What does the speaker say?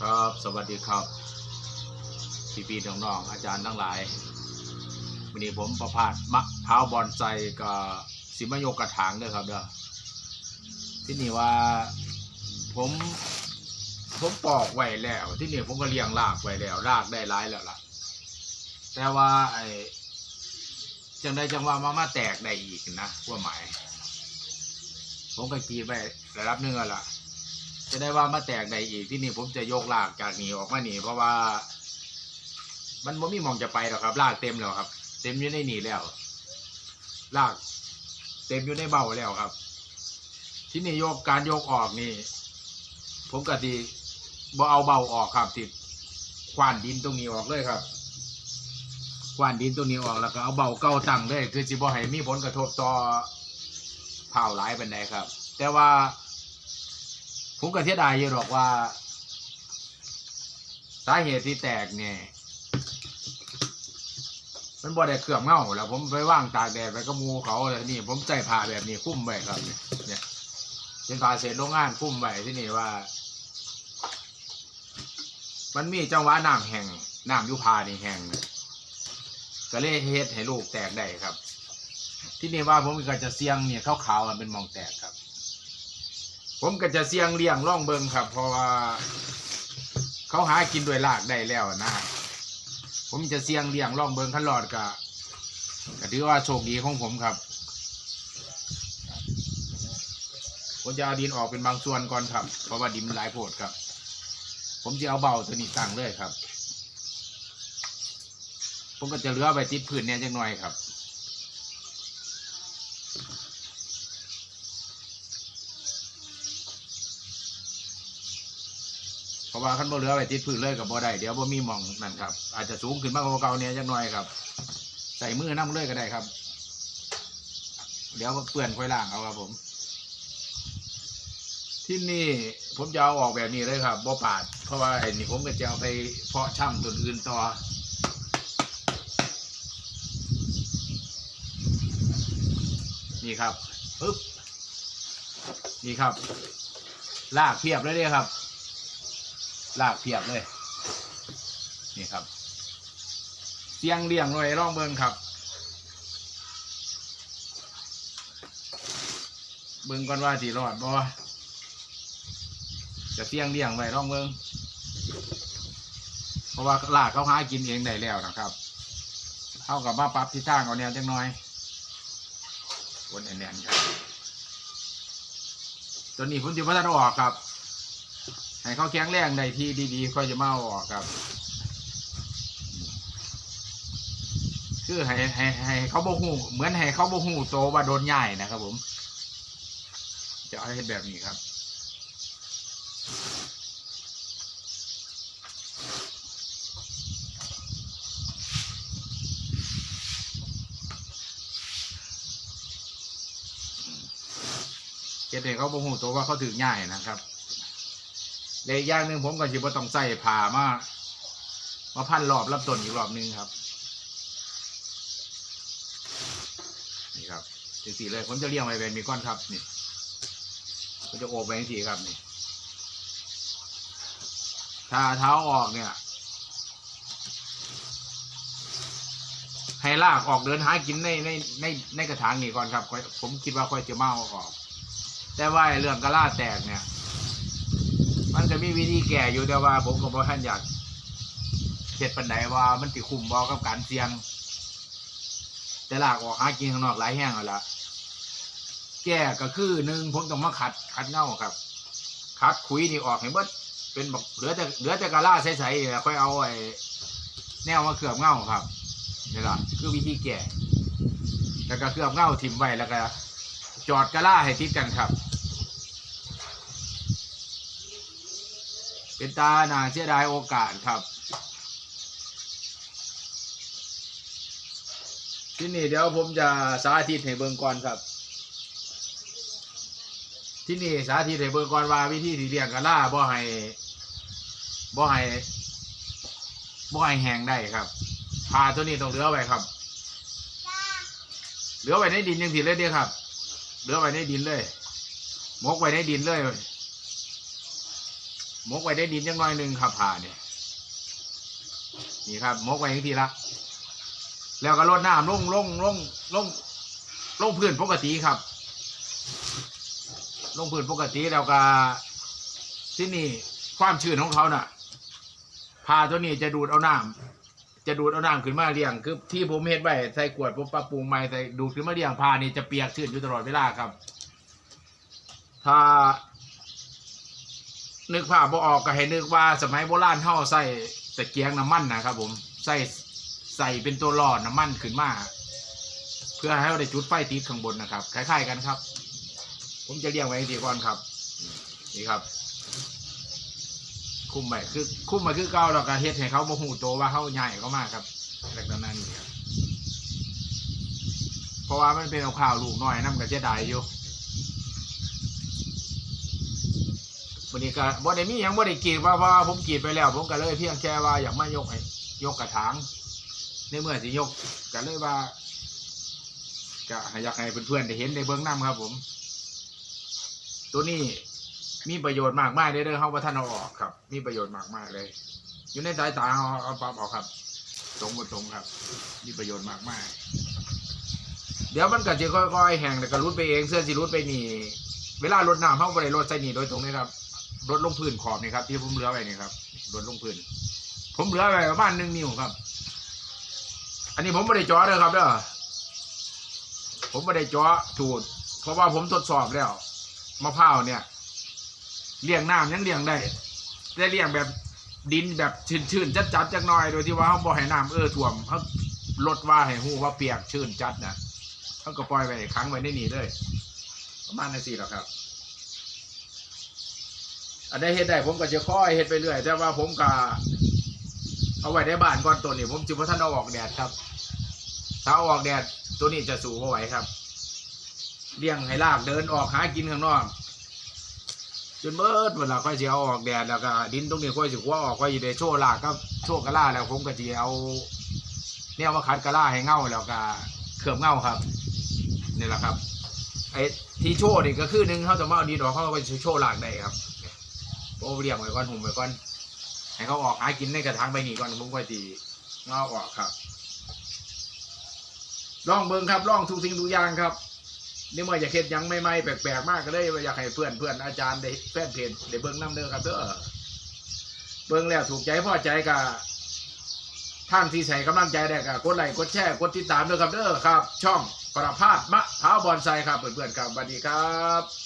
ครับ สวัสดีครับ พี่พี่น้องๆอาจารย์ทั้งหลายวันนี้ผมประพาสมะพร้าวบอนไซกับสิมโยกกระถางด้วยครับเด้อที่นี่ว่าผมผมปอกไว้แล้ว ที่นี่ผมก็เลี้ยงรากไว้แล้วรากได้ร้ายแล้วล่ะ แต่ว่าไอ้จังได้จังว่ามามาแตกได้อีกนะว่าหมาย ผมก็กีไประดับหนึงแล้วล่ะ จะได้ว่ามาแตกใดอีกที่นี่ผมจะยกลากจากนี่ออกมานี่เพราะว่า มันไม่มีมองจะไปหรอกครับ ลากเต็มแล้วครับ เต็มอยู่ในนี่แล้ว ลาก เต็มอยู่ในเบ้าแล้วครับ ที่นี่ยกการยกออกนี่ ผมก็ดีบ่เอาเบาออกครับที่ควานดินตรงนี้ออกเลยครับควานดินตรงนี้ออกแล้วก็เอาเบาเก่าตั้งเลยคือสิบ่ให้มีผลกระทบต่อเผาหลายเป็นไดครับ แต่ว่า ผมก็เสียดายอยู่หรอกว่า สาเหตุที่แตกเนี่ยมันบ่ได้เคลือบเงาแล้ว ผมไปว่างตากแดดไปก็มูเขาเลยนี่ ผมใส่ผ้าแบบนี้คุ้มไว้ครับ เนี่ยเป็นผ้าเศษโรงงานคุ้มไว้ที่นี่ว่า มันมีจังหวะน้ำแห้งน้ำยุพานี่แห้งก็เลยเฮ็ดให้ลูกแตกได้ครับ ที่นี่ว่าผมก็จะเสียงเนี่ยขาวๆมันเป็นมองแตกครับ ผมก็จะเสี่ยงเลี้ยงล่องเบิงครับ เพราะว่าเขาหากินด้วยรากได้แล้วนะผมจะเสี่ยงเลี้ยงล่องเบิงขันหลอดกะก็ถือว่าโชคดีของผมครับผมจะเอาดินออกเป็นบางส่วนก่อนครับ เพราะว่าดินหลายโพดครับ ผมจะเอาเบาตัวนี้ตั้งเลยครับ ผมก็จะเลือไปติดพื้นเนี่ยจังหน่อยครับ ราะว่าขั้นบ่เหลือไปติดพื้นเลยกับบ่ได้เดี๋ยวบ่มีหมองนั่นครับ อาจจะสูงขึ้นมากกว่าเก่าเนี่ยจักหน่อยครับ ใส่มือน้ำเลยก็ได้ครับ เดี๋ยวเปื่อนค่อยล้างเอาครับผม ที่นี่ผมจะเอาออกแบบนี้เลยครับบ่ปาด เพราะว่าไอ้นี่ผมก็จะเอาไปเพาะช่ำตัวอื่นต่อนี่ครับปึ๊บนี่ครับลากเพียบเลยเนี่ยครับ ลากเพียบเลย นี่ครับ เสียงเลี้ยงหน่วยร่องเบิงครับ เบิงก่อนว่าสีรอดบ่จะเสียงเลี้ยงไว้ร่องเบิงเพราะว่าลากเขาหากินเองได้แล้วนะครับเท่ากับมาปรับทิศทางเอาแนวจังน้อยวนแน่นครับตัวนี้ผมจะพัฒนาออกครับ ให้เขาแข็งแรงในที่ดีๆค่อยจะมาเอาอกครับ คือให้ให้ให้เขาโบหูเหมือนให้เขาโบหูโตว่าโดนใหญ่นะครับผม จะให้แบบนี้ครับเจ็ดให้เขาโบหูโตว่าเขาถือใหญ่นะครับ และอีกอย่างหนึ่งผมก็จะบ่ต้องใส่ผ่ามามาพันรอบรับต้นอีกรอบหนึงครับ นี่ครับสีสีเลยผมจะเลี้ยงไว้เป็นมีก้อนครับนี่ผมจะโอบไว้ทีครับนี่ ถ้าเท้าออกเนี่ยให้ลากออกเดินหากินในในในในกระถางนี่ก่อนครับ ผมคิดว่าค่อยจะเมาอาออก แต่ว่าเรื่องกระลาแตกเนี่ย มันจะมีวิธีแก้อยู่แต่ว่า ผมก็บ่ท่านอยากเห็ดปันไดว่ามันติคุมบอกับการเสี่ยง แต่ลากออกหากินข้างนอกหลายแห้งแล้วล่ะแก้ก็คือหนึ่งผมต้องมาขัดขัดเง่าครับขัดขุยนี่ออกให้เบิดเป็นบอกเหลือแต่เหลือแต่กะลาใสๆแล้วค่อยเอาไอ้แนวมาเคลือบเง่าครับนี่ล่ะคือวิธีแก้แล้วก็เคลือบเง่าทิ่มไว้แล้วก็จอดกะลาให้ติดกันครับ เป็นตาหนาเสียดายโอกาสครับ ที่นี่เดี๋ยวผมจะสาธิตให้เบิ่งก่อนครับ ที่นี่สาธิตให้เบิ่งก่อนว่าวิธีที่เลี้ยงกะลาบ่ให้บ่ให้บ่ให้แห้งได้ครับพาตัวนี้ต้องเหลือไว้ครับ เหลือไว้ในดินยังสิเลยเดียครับ เหลือไว้ในดินเลย มกไว้ในดินเลย มกไว้ได้ดินยังน้อยหนึ่งครับผ่าเนี่ยนี่ครับมกไว้อย่างทีละแล้วก็รดน้ำลงลงลงลงลงพื้นปกติครับ ลงพื้นปกติแล้วก็ที่นี่ความชื้นของเขาน่ะพาตัวนี้จะดูดเอาน้ำจะดูดเอาน้ำขึ้นมาเลี้ยงคือ ที่ผมเฮ็ดไว้ใส่ขวดผมปรับปรุงใหม่ใส่ดูดขึ้นมาเลี้ยงพานี่จะเปียกชื้นอยู่ตลอดเวลาครับ ถ้า นึกภาพบ่ออกก็ให้นึกว่าสมัยโบราณเฮาใส่ตะเกียงน้ำมันนะครับผมใส่ใส่เป็นตัวหลอดน้ำมันขึ้นมาเพื่อให้เราได้จุดไฟติดข้างบนนะครับคล้ายๆกันครับ ผมจะเรียงไว้ทีก่อนครับ นี่ครับ คุ้มไว้คือคุ้มไว้คือเก่าแล้วก็เฮ็ดให้เขาโมโหโตว่าเขาใหญ่เขามากครับลักษณะนี้ครับเพราะว่ามันเป็นเอาข่าวลูกน้อยน้ำก็จะได้อยู่ วันนี้ก็บ่ได้มีหยังบ่ได้กรีดว่าเพราะว่าผมกรีดไปแล้ว ผมก็เลยเพียงแค่ว่าอยากมายกให้ยกกระถางในเมื่อสิยกก็เลยว่าก็อยากให้เพื่อนๆได้เห็นได้เบื้องน้ำครับ ผม ตัวนี้มีประโยชน์มากมากเลยเด้อเขาว่าท่านเอาออกครับ มีประโยชน์มากมากเลย อยู่ในสายตาเขาเอาปรับออกครับ ตรงบนตรงครับ มีประโยชน์มากมากเดี๋ยวมันก็จะค่อยๆแห้งแต่ก็รุดไปเองเสื้อสิรุดไปนี่ เวลารดน้ำเขาบริรดใส่นี่โดยตรงนี้ครับ รดลงพื้นขอบนี่ครับ ที่ผมเหลือไว้นี่ครับรดลงพื้น ผมเหลือไว้ประมาณหนึ่งนิ้วครับ อันนี้ผมไม่ได้จ่อเลยครับเด้อผมไม่ได้จ่อถูด เพราะว่าผมทดสอบแล้วมะพร้าวเนี่ยเลี้ยงน้ำยังเลี้ยงได้ได้เลี้ยงแบบดินแบบชื้นๆจัดๆจักหน่อยโดยที่ว่าเขาบ่ให้น้ำเออท่วมเขาลดว่าให้หูว่าเปียกชื้นจัดนะเขาก็ปล่อยไว้ค้างไว้ในนี่เลยประมาณนั้นสิหรอกครับ อันได้เฮ็ดได้ผมก็จะค่อยเฮ็ดไปเรื่อย แต่ว่าผมก็เอาไว้ในบ้านก่อนตัวนี้ ผมจิบ่ท่านเอาออกแดดครับ ถ้าเอาออกแดดตัวนี้จะสูงกว่าไหวครับเลี้ยงให้ลากเดินออกหากินข้างนอกจนเบิดเวลาค่อยจะเอาออกแดดแล้วก็ดินตรงนี้ค่อยสิว่าออกค่อยจะได้โชว์ลากก็โชว์กะล่าแล้วผมก็จะเอาเนี่ยมาคัดกะล่าให้เงาแล้วก็เขือบเงาครับนี่แหละครับไอ้ที่โชว์นี่ก็คือหนึ่งเขาจะมาเอาดินออกเขาก็ไปโชว์ลากได้ครับ อ้เรียงไว้ก่อนหุ่มไว้ก่อนให้เขาออกหากินในกระถางใบนี้ก่อนผมค่อยตีเงาออกครับลองเบิ่งครับลองทุกสิ่งทุกอย่างครับนี่เมื่ออยากเห็นยังไม่ไม่แปลกๆมากก็เลยอยากให้เพื่อนเพื่อนอาจารย์ได้แฟนเพจได้เบิ้งน้ำเด้อครับเด้อเบิ้งแล้วถูกใจพอใจกับท่านที่ใส่กำลังใจได้กับกดไลค์กดแชร์กดติดตามด้วยครับเด้อครับ ช่องประพาสมะพร้าวบอนไซครับเพื่อนๆครับสวัสดีครับ